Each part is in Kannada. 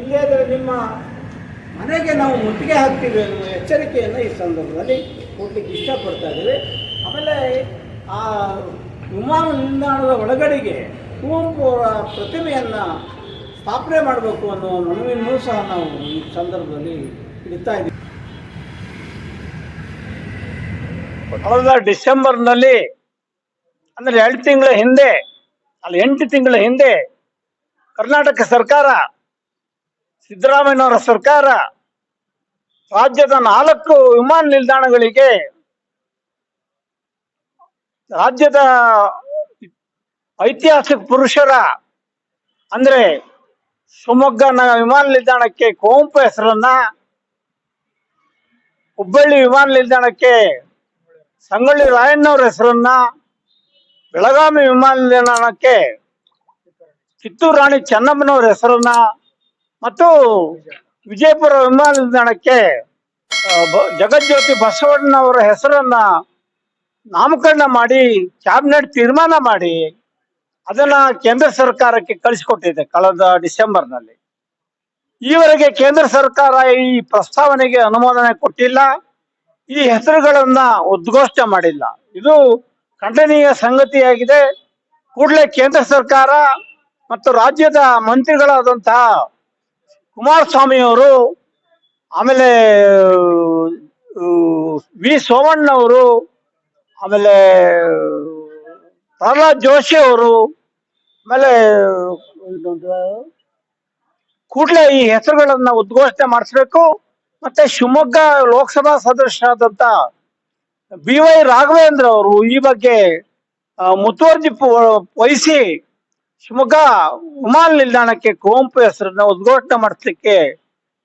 ಇಲ್ಲೇ ನಿಮ್ಮ ಮನೆಗೆ ನಾವು ಮುತ್ತಿಗೆ ಹಾಕ್ತೀವಿ ಅನ್ನೋ ಎಚ್ಚರಿಕೆಯನ್ನು ಈ ಸಂದರ್ಭದಲ್ಲಿ ಕೊಡ್ಲಿಕ್ಕೆ ಇಷ್ಟಪಡ್ತಾ ಇದ್ದೀವಿ. ಆಮೇಲೆ ಆ ವಿಮಾನ ನಿಲ್ದಾಣದ ಒಳಗಡೆಗೆ ಕುವೆಂಪು ಅವರ ಪ್ರತಿಮೆಯನ್ನು ಸ್ಥಾಪನೆ ಮಾಡಬೇಕು ಅನ್ನೋ ಮನವಿಯನ್ನು ಸಹ ನಾವು ಈ ಸಂದರ್ಭದಲ್ಲಿ ಇಡ್ತಾ ಇದ್ದೀವಿ. ಕಳೆದ ಡಿಸೆಂಬರ್ನಲ್ಲಿ, ಅಂದರೆ ಎರಡು ತಿಂಗಳ ಹಿಂದೆ, ಅಲ್ಲಿ ಎಂಟು ತಿಂಗಳ ಹಿಂದೆ ಕರ್ನಾಟಕ ಸರ್ಕಾರ ಸಿದ್ದರಾಮಯ್ಯನವರ ಸರ್ಕಾರ ರಾಜ್ಯದ ನಾಲ್ಕು ವಿಮಾನ ನಿಲ್ದಾಣಗಳಿಗೆ ರಾಜ್ಯದ ಐತಿಹಾಸಿಕ ಪುರುಷರ ಅಂದ್ರೆ ಶಿವಮೊಗ್ಗ ವಿಮಾನ ನಿಲ್ದಾಣಕ್ಕೆ ಕುವೆಂಪು ಹೆಸರನ್ನ, ಹುಬ್ಬಳ್ಳಿ ವಿಮಾನ ನಿಲ್ದಾಣಕ್ಕೆ ಸಂಗೊಳ್ಳಿ ರಾಯಣ್ಣವ್ರ ಹೆಸರನ್ನ, ಬೆಳಗಾವಿ ವಿಮಾನ ನಿಲ್ದಾಣಕ್ಕೆ ಕಿತ್ತೂರು ರಾಣಿ ಚೆನ್ನಮ್ಮನವ್ರ ಹೆಸರನ್ನ ಮತ್ತು ವಿಜಯಪುರ ವಿಮಾನ ನಿಲ್ದಾಣಕ್ಕೆ ಜಗಜ್ಯೋತಿ ಬಸವಣ್ಣನವರ ಹೆಸರನ್ನ ನಾಮಕರಣ ಮಾಡಿ, ಕ್ಯಾಬಿನೆಟ್ ತೀರ್ಮಾನ ಮಾಡಿ, ಅದನ್ನ ಕೇಂದ್ರ ಸರ್ಕಾರಕ್ಕೆ ಕಳಿಸಿಕೊಟ್ಟಿದೆ ಕಳೆದ ಡಿಸೆಂಬರ್ನಲ್ಲಿ. ಈವರೆಗೆ ಕೇಂದ್ರ ಸರ್ಕಾರ ಈ ಪ್ರಸ್ತಾವನೆಗೆ ಅನುಮೋದನೆ ಕೊಟ್ಟಿಲ್ಲ, ಈ ಹೆಸರುಗಳನ್ನ ಉದ್ಘೋಷಣೆ ಮಾಡಿಲ್ಲ. ಇದು ಖಂಡನೀಯ ಸಂಗತಿಯಾಗಿದೆ. ಕೂಡಲೇ ಕೇಂದ್ರ ಸರ್ಕಾರ ಮತ್ತು ರಾಜ್ಯದ ಮಂತ್ರಿಗಳಾದಂತಹ ಕುಮಾರಸ್ವಾಮಿ ಅವರು ಆಮೇಲೆ ವಿ ಸೋಮಣ್ಣ ಅವರು ಆಮೇಲೆ, ಪ್ರಹ್ಲಾದ್ ಜೋಶಿ ಅವರು, ಆಮೇಲೆ ಕೂಡಲೇ ಈ ಹೆಸರುಗಳನ್ನ ಉದ್ಘೋಷಣೆ ಮಾಡಿಸ್ಬೇಕು. ಮತ್ತೆ ಶಿವಮೊಗ್ಗ ಲೋಕಸಭಾ ಸದಸ್ಯರಾದಂತ ಬಿ ವೈ ರಾಘವೇಂದ್ರ ಅವರು ಈ ಬಗ್ಗೆ ಮುತುವರ್ಜಿ ವಹಿಸಿ ಶಿವಮೊಗ್ಗ ವಿಮಾನ ನಿಲ್ದಾಣಕ್ಕೆ ಕುವೆಂಪು ಹೆಸರನ್ನ ಉದ್ಘಾಟನೆ ಮಾಡಿಸ್ಲಿಕ್ಕೆ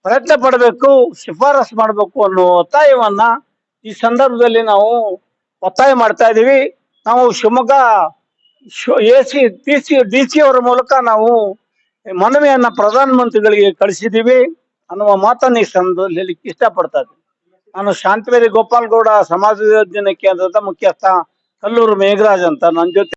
ಪ್ರಯತ್ನ ಪಡಬೇಕು, ಶಿಫಾರಸು ಮಾಡಬೇಕು ಅನ್ನೋ ಒತ್ತಾಯವನ್ನ ಈ ಸಂದರ್ಭದಲ್ಲಿ ನಾವು ಒತ್ತಾಯ ಮಾಡ್ತಾ ಇದ್ದೀವಿ. ನಾವು Shivamogga A C D C D C ಅವರ ಮೂಲಕ ನಾವು ಮನವಿಯನ್ನ ಪ್ರಧಾನಮಂತ್ರಿಗಳಿಗೆ ಕಳಿಸಿದ್ದೀವಿ ಅನ್ನುವ ಮಾತನ್ನು ಈ ಸಂದರ್ಭದಲ್ಲಿ ಇಷ್ಟಪಡ್ತಾ ಇದ್ದೀನಿ. ನಾನು ಶಾಂತವೇರಿ ಗೋಪಾಲ್ ಗೌಡ ಸಮಾಜ ಕೇಂದ್ರದ ಮುಖ್ಯಸ್ಥ ಕಲ್ಲೂರು ಮೇಘರಾಜ್ ಅಂತ ನನ್ನ ಜೊತೆ